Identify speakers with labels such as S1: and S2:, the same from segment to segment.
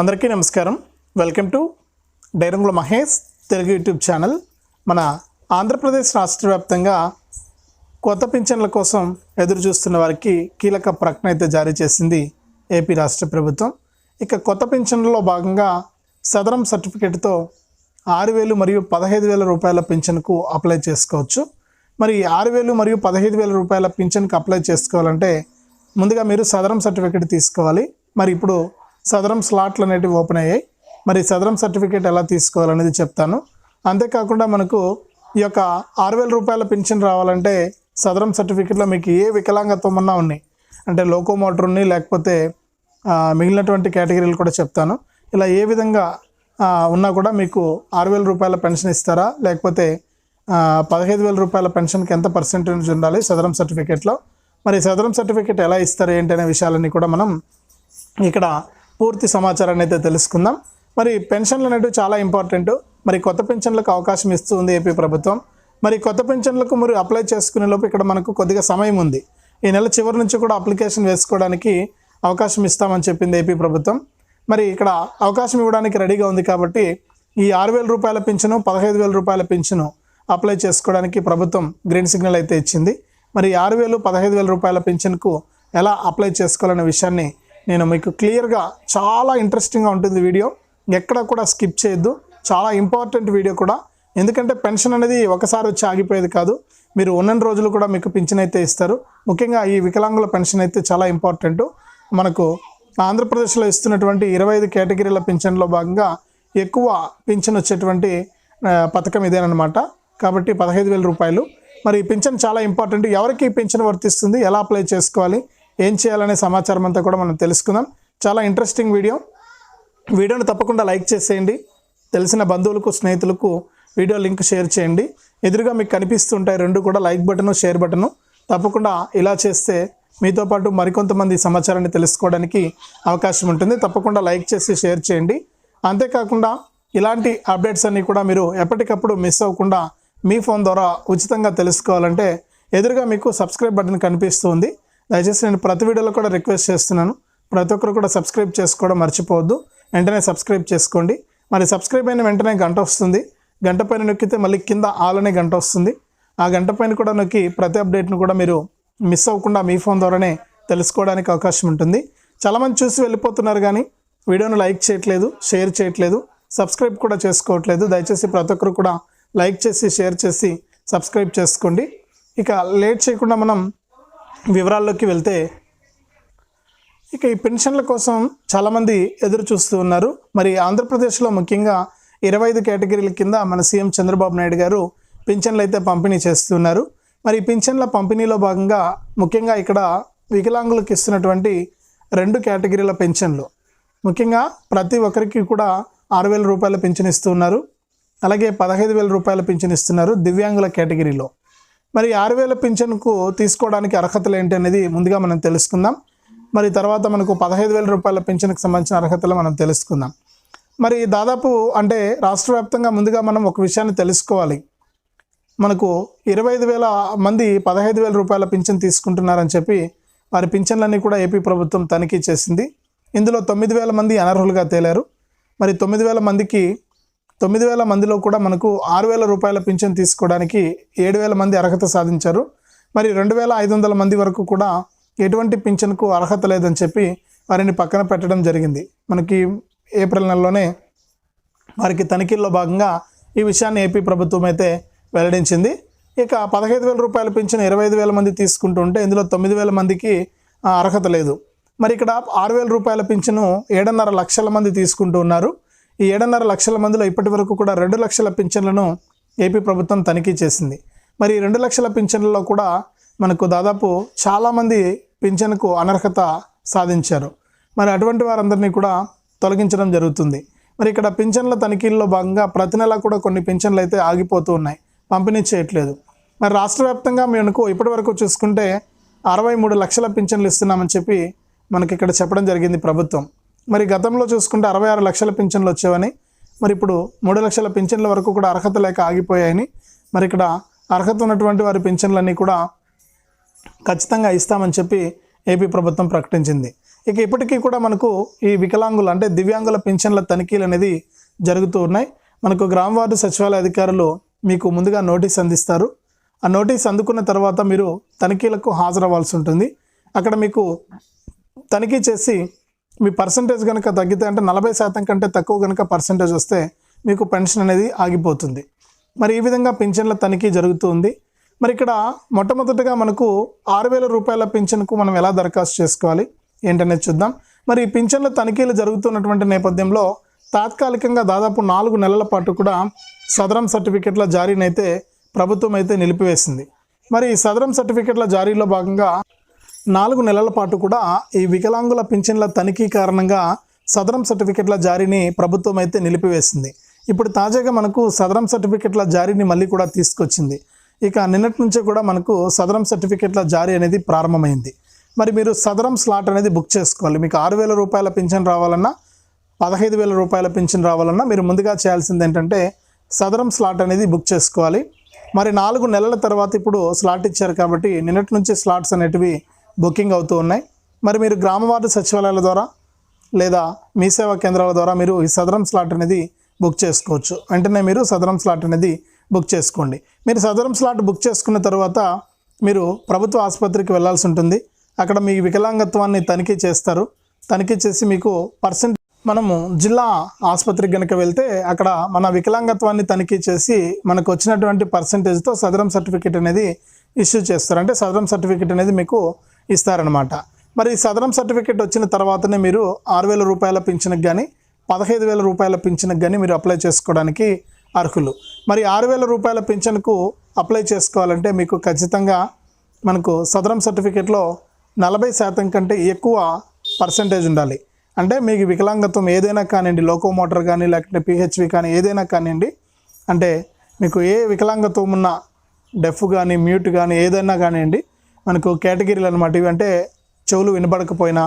S1: అందరికీ నమస్కారం. Welcome to డైరంగుల మహేష్ తెలుగు యూట్యూబ్ ఛానల్ మన ఆంధ్రప్రదేశ్ రాష్ట్ర వ్యాప్తంగా కొత్త పింఛన్ల కోసం ఎదురు చూస్తున్న వారికి కీలక ప్రకటన అయితే జారీ చేసింది ఏపీ రాష్ట్ర ప్రభుత్వం. ఇక కొత్త పింఛన్లలో భాగంగా సదరం సర్టిఫికేట్తో ఆరు వేలు మరియు పదహైదు వేల రూపాయల పింఛన్కు అప్లై చేసుకోవచ్చు. మరి ఆరు వేలు మరియు పదహైదు వేల రూపాయల పింఛన్కి అప్లై చేసుకోవాలంటే ముందుగా మీరు సదరం సర్టిఫికేట్ తీసుకోవాలి. మరి ఇప్పుడు సదరం స్లాట్లు అనేటివి ఓపెన్ అయ్యాయి. మరి సదరం సర్టిఫికేట్ ఎలా తీసుకోవాలనేది చెప్తాను. అంతేకాకుండా మనకు ఈ యొక్క ఆరు వేల రూపాయల పెన్షన్ రావాలంటే సదరం సర్టిఫికేట్లో మీకు ఏ వికలాంగత్వం అన్నా ఉన్నాయి. అంటే లోకోమోటర్ ఉన్నాయి లేకపోతే మిగిలినటువంటి కేటగిరీలు కూడా చెప్తాను. ఇలా ఏ విధంగా ఉన్నా కూడా మీకు ఆరు వేల రూపాయల పెన్షన్ ఇస్తారా? లేకపోతే పదహైదు వేల రూపాయల పెన్షన్కి ఎంత పర్సెంటేజ్ ఉండాలి సదరం సర్టిఫికేట్లో? మరి సదరం సర్టిఫికేట్ ఎలా ఇస్తారు ఏంటి అనే విషయాలన్నీ కూడా మనం ఇక్కడ పూర్తి సమాచారాన్ని అయితే తెలుసుకుందాం. మరి పెన్షన్లు అనేవి చాలా ఇంపార్టెంట్. మరి కొత్త పెన్షన్లకు అవకాశం ఇస్తూ ఉంది ఏపీ ప్రభుత్వం. మరి కొత్త పెన్షన్లకు మీరు అప్లై చేసుకునే లోపు ఇక్కడ మనకు కొద్దిగా సమయం ఉంది. ఈ నెల చివరి నుంచి కూడా అప్లికేషన్ వేసుకోవడానికి అవకాశం ఇస్తామని చెప్పింది ఏపీ ప్రభుత్వం. మరి ఇక్కడ అవకాశం ఇవ్వడానికి రెడీగా ఉంది కాబట్టి ఈ ఆరు వేల రూపాయల పింఛను పదహైదు వేల రూపాయల పింఛను అప్లై చేసుకోవడానికి ప్రభుత్వం గ్రీన్ సిగ్నల్ అయితే ఇచ్చింది. మరి ఆరు వేలు పదహైదు వేల రూపాయల పింఛన్కు ఎలా అప్లై చేసుకోవాలనే విషయాన్ని నేను మీకు క్లియర్గా చాలా ఇంట్రెస్టింగ్గా ఉంటుంది వీడియో. ఎక్కడ కూడా స్కిప్ చేయొద్దు. చాలా ఇంపార్టెంట్ వీడియో కూడా. ఎందుకంటే పెన్షన్ అనేది ఒకసారి వచ్చి ఆగిపోయేది కాదు. మీరు ఉన్నన్ని రోజులు కూడా మీకు పింఛన్ అయితే ఇస్తారు. ముఖ్యంగా ఈ వికలాంగుల పెన్షన్ అయితే చాలా ఇంపార్టెంట్. మనకు ఆంధ్రప్రదేశ్లో ఇస్తున్నటువంటి ఇరవై ఐదు కేటగిరీల పింఛన్లో భాగంగా ఎక్కువ పింఛన్ వచ్చేటువంటి పథకం ఇదేనమాట కాబట్టి పదహైదు వేల రూపాయలు. మరి ఈ పింఛన్ చాలా ఇంపార్టెంట్. ఎవరికి ఈ పింఛన్ వర్తిస్తుంది? ఎలా అప్లై చేసుకోవాలి? ఏం చేయాలనే సమాచారం అంతా కూడా మనం తెలుసుకుందాం. చాలా ఇంట్రెస్టింగ్ వీడియో వీడియోని తప్పకుండా లైక్ చేసేయండి. తెలిసిన బంధువులకు స్నేహితులకు వీడియో లింక్ షేర్ చేయండి. ఎదురుగా మీకు కనిపిస్తుంటాయి రెండు కూడా లైక్ బటను షేర్ బటను తప్పకుండా ఇలా చేస్తే మీతో పాటు మరికొంతమంది సమాచారాన్ని తెలుసుకోవడానికి అవకాశం ఉంటుంది. తప్పకుండా లైక్ చేసి షేర్ చేయండి. అంతేకాకుండా ఇలాంటి అప్డేట్స్ అన్నీ కూడా మీరు ఎప్పటికప్పుడు మిస్ అవ్వకుండా మీ ఫోన్ ద్వారా ఉచితంగా తెలుసుకోవాలంటే ఎదురుగా మీకు సబ్స్క్రైబ్ బటన్ కనిపిస్తుంది. దయచేసి నేను ప్రతి వీడియోలో కూడా రిక్వెస్ట్ చేస్తున్నాను. ప్రతి ఒక్కరు కూడా సబ్స్క్రైబ్ చేసుకోవడం మర్చిపోవద్దు. వెంటనే సబ్స్క్రైబ్ చేసుకోండి. మరి సబ్స్క్రైబ్ అయిన వెంటనే గంట వస్తుంది. గంట పైన నొక్కితే మళ్ళీ కింద ఆల్ అనే గంట వస్తుంది. ఆ గంట పైన కూడా నొక్కి ప్రతి అప్డేట్ను కూడా మీరు మిస్ అవ్వకుండా మీ ఫోన్ ద్వారానే తెలుసుకోవడానికి అవకాశం ఉంటుంది. చాలామంది చూసి వెళ్ళిపోతున్నారు కానీ వీడియోను లైక్ చేయట్లేదు షేర్ చేయట్లేదు సబ్స్క్రైబ్ కూడా చేసుకోవట్లేదు. దయచేసి ప్రతి ఒక్కరు కూడా లైక్ చేసి షేర్ చేసి సబ్స్క్రైబ్ చేసుకోండి. ఇక లేట్ చేయకుండా మనం వివరాల్లోకి వెళ్తే ఇక ఈ పెన్షన్ల కోసం చాలామంది ఎదురు చూస్తూ ఉన్నారు. మరి ఆంధ్రప్రదేశ్లో ముఖ్యంగా ఇరవై ఐదు కేటగిరీల కింద మన సీఎం చంద్రబాబు నాయుడు గారు పింఛన్లు అయితే పంపిణీ చేస్తున్నారు. మరి పింఛన్ల పంపిణీలో భాగంగా ముఖ్యంగా ఇక్కడ వికలాంగులకు ఇస్తున్నటువంటి రెండు కేటగిరీల పెన్షన్లు. ముఖ్యంగా ప్రతి ఒక్కరికి కూడా ఆరు వేల రూపాయల పింఛన్ ఇస్తున్నారు అలాగే పదహైదు వేల రూపాయల పింఛన్ ఇస్తున్నారు దివ్యాంగుల కేటగిరీలో. మరి ఆరు వేల పింఛన్కు తీసుకోవడానికి అర్హతలు ఏంటి అనేది ముందుగా మనం తెలుసుకుందాం. మరి తర్వాత మనకు పదహైదు వేల రూపాయల పింఛన్కి సంబంధించిన అర్హతలు మనం తెలుసుకుందాం. మరి దాదాపు అంటే రాష్ట్ర వ్యాప్తంగా ముందుగా మనం ఒక విషయాన్ని తెలుసుకోవాలి. మనకు ఇరవై ఐదు వేల మంది పదహైదు వేల రూపాయల పింఛన్ తీసుకుంటున్నారని చెప్పి వారి పింఛన్లన్నీ కూడా ఏపీ ప్రభుత్వం తనిఖీ చేసింది. ఇందులో తొమ్మిది వేల మంది అనర్హులుగా తేలారు. మరి తొమ్మిది వేల మందికి తొమ్మిది వేల మందిలో కూడా మనకు ఆరు వేల రూపాయల పింఛన్ తీసుకోవడానికి ఏడు వేల మంది అర్హత సాధించారు. మరి రెండు వేల ఐదు వందల మంది వరకు కూడా ఎటువంటి పింఛన్కు అర్హత లేదని చెప్పి వారిని పక్కన పెట్టడం జరిగింది. మనకి ఏప్రిల్ నెలలోనే వారికి తనిఖీల్లో భాగంగా ఈ విషయాన్ని ఏపీ ప్రభుత్వం అయితే వెల్లడించింది. ఇక పదహైదు వేల రూపాయల పింఛన్ ఇరవై ఐదు వేల మంది తీసుకుంటుంటే ఇందులో తొమ్మిది వేల మందికి అర్హత లేదు. మరి ఇక్కడ ఆరు వేల రూపాయల పింఛను ఏడున్నర లక్షల మంది తీసుకుంటూ ఉన్నారు. ఈ ఏడున్నర లక్షల మందిలో ఇప్పటి వరకు కూడా రెండు లక్షల పింఛన్లను ఏపీ ప్రభుత్వం తనిఖీ చేసింది. మరి రెండు లక్షల పింఛన్లలో కూడా మనకు దాదాపు చాలామంది పింఛన్కు అనర్హత సాధించారు. మరి అటువంటి వారందరినీ కూడా తొలగించడం జరుగుతుంది. మరి ఇక్కడ పింఛన్ల తనిఖీల్లో భాగంగా ప్రతి నెల కూడా కొన్ని పింఛన్లు అయితే ఆగిపోతూ ఉన్నాయి. పంపిణీ చేయట్లేదు. మరి రాష్ట్ర వ్యాప్తంగా మనకు ఇప్పటి వరకు చూసుకుంటే అరవై మూడు లక్షల పింఛన్లు ఇస్తున్నామని చెప్పి మనకి ఇక్కడ చెప్పడం జరిగింది ప్రభుత్వం. మరి గతంలో చూసుకుంటే అరవై ఆరు లక్షల పింఛన్లు వచ్చేవని మరి ఇప్పుడు మూడు లక్షల పింఛన్ల వరకు కూడా అర్హత లేక ఆగిపోయాయని మరి ఇక్కడ అర్హత ఉన్నటువంటి వారి పింఛన్లన్నీ కూడా ఖచ్చితంగా ఇస్తామని చెప్పి ఏపీ ప్రభుత్వం ప్రకటించింది. ఇక ఇప్పటికీ కూడా మనకు ఈ వికలాంగులు అంటే దివ్యాంగుల పింఛన్ల తనిఖీలు అనేది జరుగుతూ ఉన్నాయి. మనకు గ్రామ వార్డు సచివాలయ అధికారులు మీకు ముందుగా నోటీస్ అందిస్తారు. ఆ నోటీస్ అందుకున్న తర్వాత మీరు తనిఖీలకు హాజరవ్వాల్సి ఉంటుంది. అక్కడ మీకు తనిఖీ చేసి మీ పర్సంటేజ్ కనుక తగ్గితే అంటే నలభై శాతం కంటే తక్కువ కనుక పర్సంటేజ్ వస్తే మీకు పెన్షన్ అనేది ఆగిపోతుంది. మరి ఈ విధంగా పింఛన్ల తనిఖీ జరుగుతుంది. మరి ఇక్కడ మొట్టమొదటిగా మనకు ఆరు వేల రూపాయల పింఛన్కు మనం ఎలా దరఖాస్తు చేసుకోవాలి? ఏంటనేది చూద్దాం. మరి ఈ పింఛన్ల తనిఖీలు జరుగుతున్నటువంటి నేపథ్యంలో తాత్కాలికంగా దాదాపు నాలుగు నెలల పాటు కూడా సదరం సర్టిఫికెట్ల జారీనైతే ప్రభుత్వం అయితే నిలిపివేసింది. మరి ఈ సదరం సర్టిఫికెట్ల జారీలో భాగంగా నాలుగు నెలల పాటు కూడా ఈ వికలాంగుల పింఛన్ల తనిఖీ కారణంగా సదరం సర్టిఫికెట్ల జారీని ప్రభుత్వం అయితే నిలిపివేసింది. ఇప్పుడు తాజాగా మనకు సదరం సర్టిఫికెట్ల జారీని మళ్ళీ కూడా తీసుకొచ్చింది. ఇక నిన్నటి నుంచే కూడా మనకు సదరం సర్టిఫికెట్ల జారీ అనేది ప్రారంభమైంది. మరి మీరు సదరం స్లాట్ అనేది బుక్ చేసుకోవాలి. మీకు ఆరు వేల రూపాయల పింఛన్ రావాలన్నా పదహైదు వేల రూపాయల పింఛన్ రావాలన్నా మీరు ముందుగా చేయాల్సింది ఏంటంటే సదరం స్లాట్ అనేది బుక్ చేసుకోవాలి. మరి నాలుగు నెలల తర్వాత ఇప్పుడు స్లాట్ ఇచ్చారు కాబట్టి నిన్నటి నుంచి స్లాట్స్ అనేటివి బుకింగ్ అవుతూ ఉన్నాయి. మరి మీరు గ్రామ వార్డు సచివాలయాల ద్వారా లేదా మీ సేవా కేంద్రాల ద్వారా మీరు ఈ సదరం స్లాట్ అనేది బుక్ చేసుకోవచ్చు. వెంటనే మీరు సదరం స్లాట్ అనేది బుక్ చేసుకోండి. మీరు సదరం స్లాట్ బుక్ చేసుకున్న తర్వాత మీరు ప్రభుత్వ ఆసుపత్రికి వెళ్ళాల్సి ఉంటుంది. అక్కడ మీ వికలాంగత్వాన్ని తనిఖీ చేస్తారు. తనిఖీ చేసి మీకు పర్సెంట్ మనము జిల్లా ఆసుపత్రికి కనుక వెళ్తే అక్కడ మన వికలాంగత్వాన్ని తనిఖీ చేసి మనకు వచ్చినటువంటి పర్సంటేజ్తో సదరం సర్టిఫికేట్ అనేది ఇష్యూ చేస్తారు. అంటే సదరం సర్టిఫికేట్ అనేది మీకు ఇస్తారనమాట మరి సదరం సర్టిఫికేట్ వచ్చిన తర్వాతనే మీరు ఆరు వేల రూపాయల పింఛన్కి కానీ పదహైదు వేల రూపాయల పింఛన్కి కానీ మీరు అప్లై చేసుకోవడానికి అర్హులు. మరి ఆరు వేల రూపాయల పింఛన్కు అప్లై చేసుకోవాలంటే మీకు ఖచ్చితంగా మనకు సదరం సర్టిఫికేట్లో నలభై శాతం కంటే ఎక్కువ పర్సంటేజ్ ఉండాలి. అంటే మీకు వికలాంగత్వం ఏదైనా కానివ్వండి లోకోమోటర్ కానీ లేకుంటే పిహెచ్వి కానీ ఏదైనా కానివ్వండి అంటే మీకు ఏ వికలాంగత్వం ఉన్న డెఫ్ కానీ మ్యూట్ కానీ ఏదైనా కానివ్వండి మనకు కేటగిరీలు అనమాట ఇవి అంటే చెవులు వినబడకపోయినా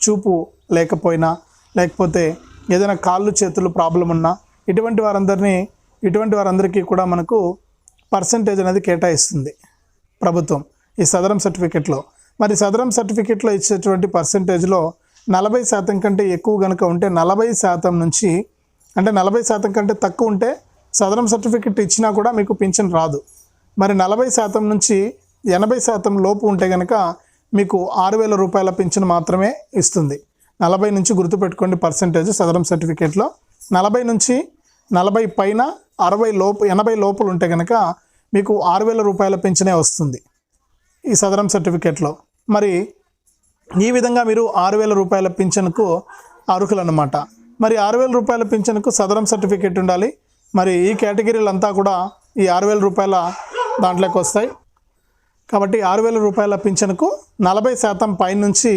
S1: చూపు లేకపోయినా లేకపోతే ఏదైనా కాళ్ళు చేతులు ప్రాబ్లం ఉన్నా ఇటువంటి వారందరినీ ఇటువంటి వారందరికీ కూడా మనకు పర్సంటేజ్ అనేది కేటాయిస్తుంది ప్రభుత్వం ఈ సదరం సర్టిఫికెట్లో. మరి సదరం సర్టిఫికెట్లో ఇచ్చేటువంటి పర్సంటేజ్లో నలభై శాతం కంటే ఎక్కువ కనుక ఉంటే నలభై శాతం నుంచి అంటే నలభై శాతం కంటే తక్కువ ఉంటే సదరం సర్టిఫికెట్ ఇచ్చినా కూడా మీకు పింఛన్ రాదు. మరి నలభై శాతం నుంచి ఎనభై శాతం లోపు ఉంటే కనుక మీకు ఆరు వేల రూపాయల పింఛను మాత్రమే ఇస్తుంది. నలభై నుంచి గుర్తుపెట్టుకోండి పర్సంటేజ్ సదరం సర్టిఫికేట్లో. నలభై నుంచి నలభై పైన అరవై లోపు ఎనభై లోపలు ఉంటే కనుక మీకు ఆరు వేల రూపాయల పింఛనే వస్తుంది ఈ సదరం సర్టిఫికేట్లో. మరి ఈ విధంగా మీరు ఆరు వేల రూపాయల పింఛన్కు అర్హులన్నమాట. మరి ఆరు వేల రూపాయల పింఛన్కు సదరం సర్టిఫికేట్ ఉండాలి. మరి ఈ కేటగిరీలు అంతా కూడా ఈ ఆరు వేల రూపాయల దాంట్లోకి వస్తాయి. కాబట్టి ఆరు వేల రూపాయల పింఛన్కు నలభై శాతం పైనుంచి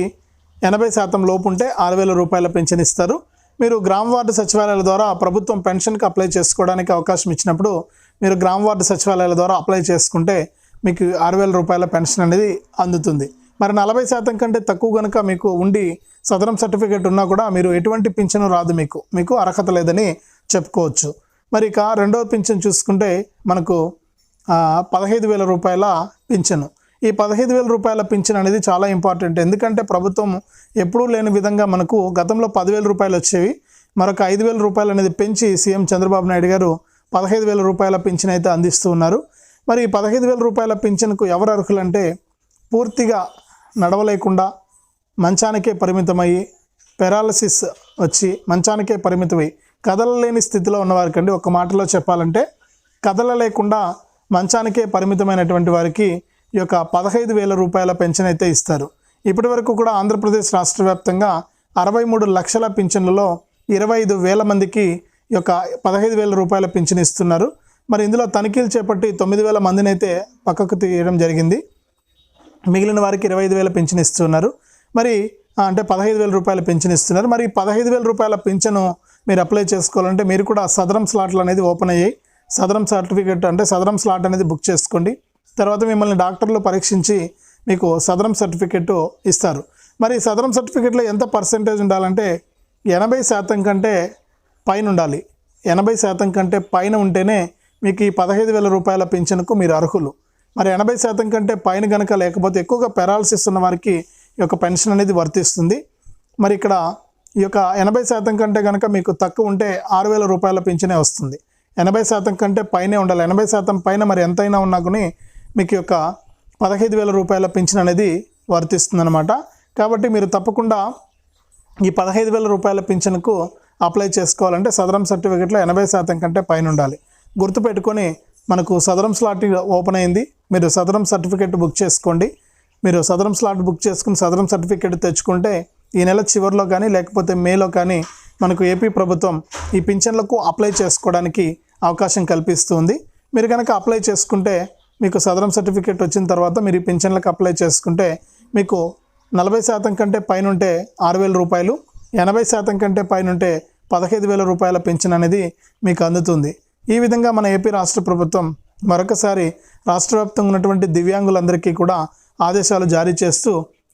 S1: ఎనభై శాతం లోపు ఉంటే ఆరు వేల రూపాయల పింఛన్ ఇస్తారు. మీరు గ్రామ వార్డు సచివాలయాల ద్వారా ప్రభుత్వం పెన్షన్కి అప్లై చేసుకోవడానికి అవకాశం ఇచ్చినప్పుడు మీరు గ్రామ వార్డు సచివాలయాల ద్వారా అప్లై చేసుకుంటే మీకు ఆరు వేల రూపాయల పెన్షన్ అనేది అందుతుంది. మరి నలభై శాతం కంటే తక్కువ కనుక మీకు ఉండి సదరం సర్టిఫికేట్ ఉన్నా కూడా మీరు ఎటువంటి పింఛను రాదు మీకు. మీకు అర్హత లేదని చెప్పుకోవచ్చు. మరి ఇక రెండవ పింఛన్ చూసుకుంటే మనకు పదహైదు వేల రూపాయల పింఛను. ఈ పదహైదు వేల రూపాయల పింఛన్ అనేది చాలా ఇంపార్టెంట్. ఎందుకంటే ప్రభుత్వం ఎప్పుడూ లేని విధంగా మనకు గతంలో పదివేల రూపాయలు వచ్చేవి. మరొక ఐదు వేల రూపాయలు అనేది పెంచి సీఎం చంద్రబాబు నాయుడు గారు పదహైదు వేల రూపాయల పింఛన్ అయితే అందిస్తూ ఉన్నారు. మరి ఈ పదహైదు వేల రూపాయల పింఛన్కు ఎవరు అర్హులంటే పూర్తిగా నడవలేకుండా మంచానికే పరిమితమయ్యి పెరాలసిస్ వచ్చి మంచానికే పరిమితమై కదలలేని స్థితిలో ఉన్నవారికండి ఒక మాటలో చెప్పాలంటే. కదలలేకుండా మంచానికే పరిమితమైనటువంటి వారికి ఈ యొక్క పదహైదు వేల రూపాయల పెన్షన్ అయితే ఇస్తారు. ఇప్పటి వరకు కూడా ఆంధ్రప్రదేశ్ రాష్ట్ర వ్యాప్తంగా అరవై మూడు లక్షల పింఛన్లలో ఇరవై ఐదు వేల మందికి ఈ యొక్క పదహైదు వేల రూపాయల పింఛన్ ఇస్తున్నారు. మరి ఇందులో తనిఖీలు చేపట్టి తొమ్మిది వేల మందిని అయితే పక్కకు తీయడం జరిగింది. మిగిలిన వారికి ఇరవై ఐదు వేల పింఛన్ ఇస్తున్నారు. మరి అంటే పదహైదు వేల రూపాయల పింఛన్ ఇస్తున్నారు. మరి పదహైదు వేల రూపాయల పింఛను మీరు అప్లై చేసుకోవాలంటే మీరు కూడా సదరం స్లాట్లు అనేది ఓపెన్ అయ్యాయి. సదరం సర్టిఫికేట్ అంటే సదరం స్లాట్ అనేది బుక్ చేసుకోండి. తర్వాత మిమ్మల్ని డాక్టర్లు పరీక్షించి మీకు సదరం సర్టిఫికేట్ ఇస్తారు. మరి ఈ సదరం సర్టిఫికేట్లో ఎంత పర్సెంటేజ్ ఉండాలంటే ఎనభై శాతం కంటే పైన ఉండాలి. ఎనభై శాతం కంటే పైన ఉంటేనే మీకు ఈ పదహైదు వేల రూపాయల పింఛన్కు మీరు అర్హులు. మరి ఎనభై శాతం కంటే పైన కనుక లేకపోతే ఎక్కువగా పెరాలసిస్ ఉన్న వారికి ఈ యొక్క పెన్షన్ అనేది వర్తిస్తుంది. మరి ఇక్కడ ఈ యొక్క ఎనభై శాతం కంటే కనుక మీకు తక్కువ ఉంటే ఆరు వేల రూపాయల పింఛనే వస్తుంది. ఎనభై శాతం కంటే పైనే ఉండాలి. ఎనభై శాతం పైన మరి ఎంతైనా ఉన్నా కానీ మీకు యొక్క పదహైదు వేల రూపాయల పింఛన్ అనేది వర్తిస్తుందన్నమాట. కాబట్టి మీరు తప్పకుండా ఈ పదహైదు వేల రూపాయల పింఛన్కు అప్లై చేసుకోవాలంటే సదరం సర్టిఫికెట్లో ఎనభై శాతం కంటే పైన ఉండాలి. గుర్తుపెట్టుకొని మనకు సదరం స్లాట్ ఓపెన్ అయింది. మీరు సదరం సర్టిఫికెట్ బుక్ చేసుకోండి. మీరు సదరం స్లాట్ బుక్ చేసుకుని సదరం సర్టిఫికెట్ తెచ్చుకుంటే ఈ నెల చివరిలో కానీ లేకపోతే మేలో కానీ మనకు ఏపీ ప్రభుత్వం ఈ పింఛన్లకు అప్లై చేసుకోవడానికి అవకాశం కల్పిస్తుంది. మీరు కనుక అప్లై చేసుకుంటే మీకు సదరం సర్టిఫికేట్ వచ్చిన తర్వాత మీరు ఈ పింఛన్లకు అప్లై చేసుకుంటే మీకు నలభై శాతం కంటే పైన ఉంటే ఆరు వేల రూపాయలు ఎనభై శాతం కంటే పైన ఉంటే పదహైదు వేల రూపాయల పెన్షన్ అనేది మీకు అందుతుంది. ఈ విధంగా మన ఏపీ రాష్ట్ర ప్రభుత్వం మరొకసారి రాష్ట్ర వ్యాప్తంగా ఉన్నటువంటి దివ్యాంగులందరికీ కూడా ఆదేశాలు జారీ చేస్తూ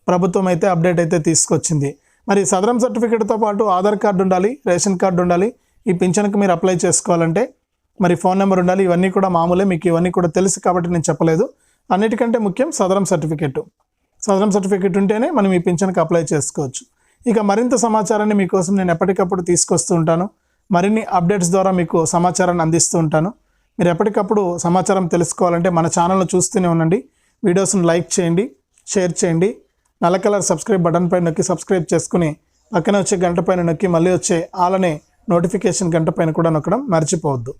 S1: ప్రభుత్వం అయితే అప్డేట్ అయితే తీసుకొచ్చింది. మరి సదరం సర్టిఫికేట్తో పాటు ఆధార్ కార్డు ఉండాలి రేషన్ కార్డు ఉండాలి ఈ పింఛన్కి మీరు అప్లై చేసుకోవాలంటే మరి ఫోన్ నెంబర్ ఉండాలి ఇవన్నీ కూడా మామూలే మీకు ఇవన్నీ కూడా తెలుసు కాబట్టి నేను చెప్పలేదు. అన్నిటికంటే ముఖ్యం సదరం సర్టిఫికేట్. సదరం సర్టిఫికేట్ ఉంటేనే మనం ఈ పింఛన్కి అప్లై చేసుకోవచ్చు. ఇక మరింత సమాచారాన్ని మీకోసం నేను ఎప్పటికప్పుడు తీసుకొస్తూ ఉంటాను. మరిన్ని అప్డేట్స్ ద్వారా మీకు సమాచారాన్ని అందిస్తూ ఉంటాను. మీరు ఎప్పటికప్పుడు సమాచారం తెలుసుకోవాలంటే మన ఛానల్ను చూస్తూనే ఉండండి. వీడియోస్ని లైక్ చేయండి షేర్ చేయండి. నల్ల కలర్ సబ్స్క్రైబ్ బటన్ పైన నొక్కి సబ్స్క్రైబ్ చేసుకుని పక్కన వచ్చే గంట పైన నొక్కి మళ్ళీ వచ్చే ఆలనే నోటిఫికేషన్ గంట పైన కూడా నొక్కడం మర్చిపోవద్దు.